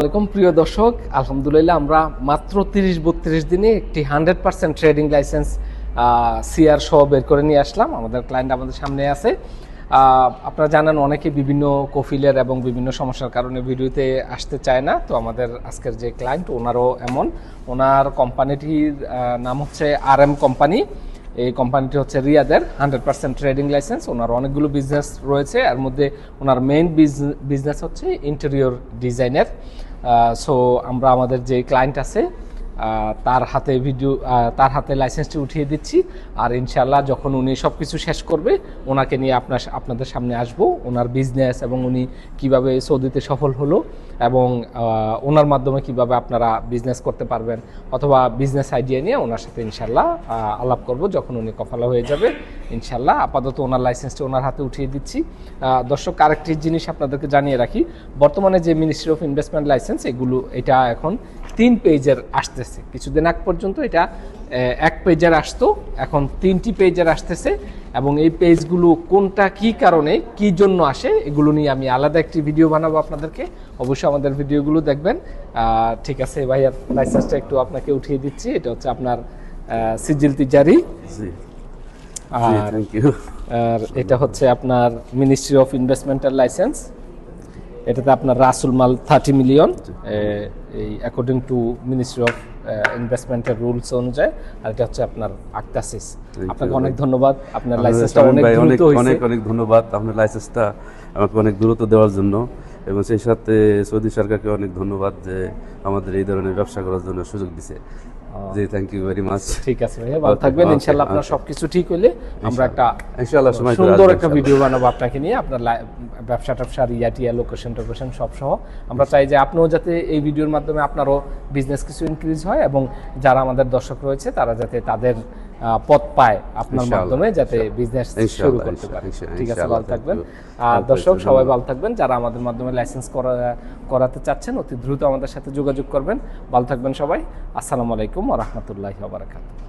আসসালামাইকুম প্রিয় দর্শক। আলহামদুলিল্লাহ, আমরা মাত্র তিরিশ বত্রিশ দিনে একটি hundred percent trading license CR সহ বের করে নিয়ে আসলাম। আমাদের ক্লায়েন্ট আমাদের সামনে আছে। আপনারা জানেন, অনেকে বিভিন্ন কফিলের এবং বিভিন্ন সমস্যার কারণে ভিডিওতে আসতে চায় না। তো আমাদের আজকের যে ক্লায়েন্ট ওনারও এমন। ওনার কোম্পানিটির নাম হচ্ছে আর এম কোম্পানি এই কোম্পানিটি হচ্ছে রিয়াদের হান্ড্রেড পার্সেন্ট ট্রেডিং লাইসেন্স। ওনার অনেকগুলো বিজনেস রয়েছে। এর মধ্যে ওনার মেইন বিজনেস হচ্ছে ইন্টেরিয়র ডিজাইনের সো আমরা আমাদের যে ক্লায়েন্ট আছে তার হাতে ভিডিও তার হাতে লাইসেন্সটি উঠিয়ে দিচ্ছি। আর ইনশাল্লাহ যখন উনি সব কিছু শেষ করবে, ওনাকে নিয়ে আপনার আপনাদের সামনে আসব। ওনার বিজনেস এবং উনি কীভাবে সৌদিতে সফল হলো এবং ওনার মাধ্যমে কীভাবে আপনারা বিজনেস করতে পারবেন অথবা বিজনেস আইডিয়া নিয়ে ওনার সাথে ইনশাল্লাহ আলাপ করব যখন উনি কফালা হয়ে যাবে। ইনশাল্লাহ আপাতত ওনার লাইসেন্সটি ওনার হাতে উঠিয়ে দিচ্ছি। দর্শক, আরেকটি জিনিস আপনাদেরকে জানিয়ে রাখি। বর্তমানে যে মিনিস্ট্রি অফ ইনভেস্টমেন্ট লাইসেন্স এগুলো, এটা এখন তিন পেজের আসতেছে। কিছুদিন আগ পর্যন্ত এটা এক পেজের আসতো এখন তিনটি পেজের আসতেছে এবং এই পেজগুলো কোনটা কি কারণে কি জন্য আসে এগুলো নিয়ে আমি আলাদা একটি ভিডিও বানাবো আপনাদেরকে। অবশ্যই আমাদের ভিডিওগুলো দেখবেন। ঠিক আছে ভাইয়ার লাইসেন্সটা একটু আপনাকে উঠিয়ে দিচ্ছি। এটা হচ্ছে আপনার সিজিল তিজারি। আর আর এটা হচ্ছে আপনার মিনিস্ট্রি অফ ইনভেস্টমেন্টের লাইসেন্স এটাতে আপনার রাসুল মাল থার্টি মিলিয়ন এই অ্যাকর্ডিং টু মিনিস্ট্রি অফ ইনভেস্টমেন্টের রুলস অনুযায়ী আর এটা হচ্ছে আপনার আক্তাসিস আপনাকে অনেক ধন্যবাদ আপনার লাইসেন্সটা অনেক অনেক দ্রুত হয়েছে। অনেক অনেক ধন্যবাদ আপনার লাইসেন্সটা আমাকে অনেক দূরত্ব দেওয়ার জন্য এবং সেই সাথে সৌদি সরকারকে অনেক ধন্যবাদ যে আমাদের এই ধরনের ব্যবসা করার জন্য সুযোগ দিছে। জি থ্যাংক ইউ ভেরি মাচ ঠিক আছে ভাইয়া ভালো থাকবেন। ইনশাআল্লাহ আপনার সবকিছু ঠিক হলে আমরা একটা ইনশাআল্লাহ সময় সুন্দর একটা ভিডিও বানাবো আপনাকে নিয়ে আপনার ব্যবসা ট্যাবসা রিয়া টিয়া লোকেশন টোকেশন সব সহ। আমরা চাই যে আপনিও যাতে এই ভিডিওর মাধ্যমে আপনারও বিজনেস কিছু ইনক্রিজ হয় এবং যারা আমাদের দর্শক রয়েছে তারা যাতে তাদের পথ পায় আপনার মাধ্যমে যাতে বিজনেস শুরু করতে পারে। ঠিক আছে ভালো থাকবেন। আর দর্শক সবাই ভালো থাকবেন। যারা আমাদের মাধ্যমে লাইসেন্স করা করাতে চাচ্ছেন অতি দ্রুত আমাদের সাথে যোগাযোগ করবেন। ভালো থাকবেন সবাই। আসসালামু আলাইকুম ওয়া রাহমাতুল্লাহি ওয়া বারাকাতুহু।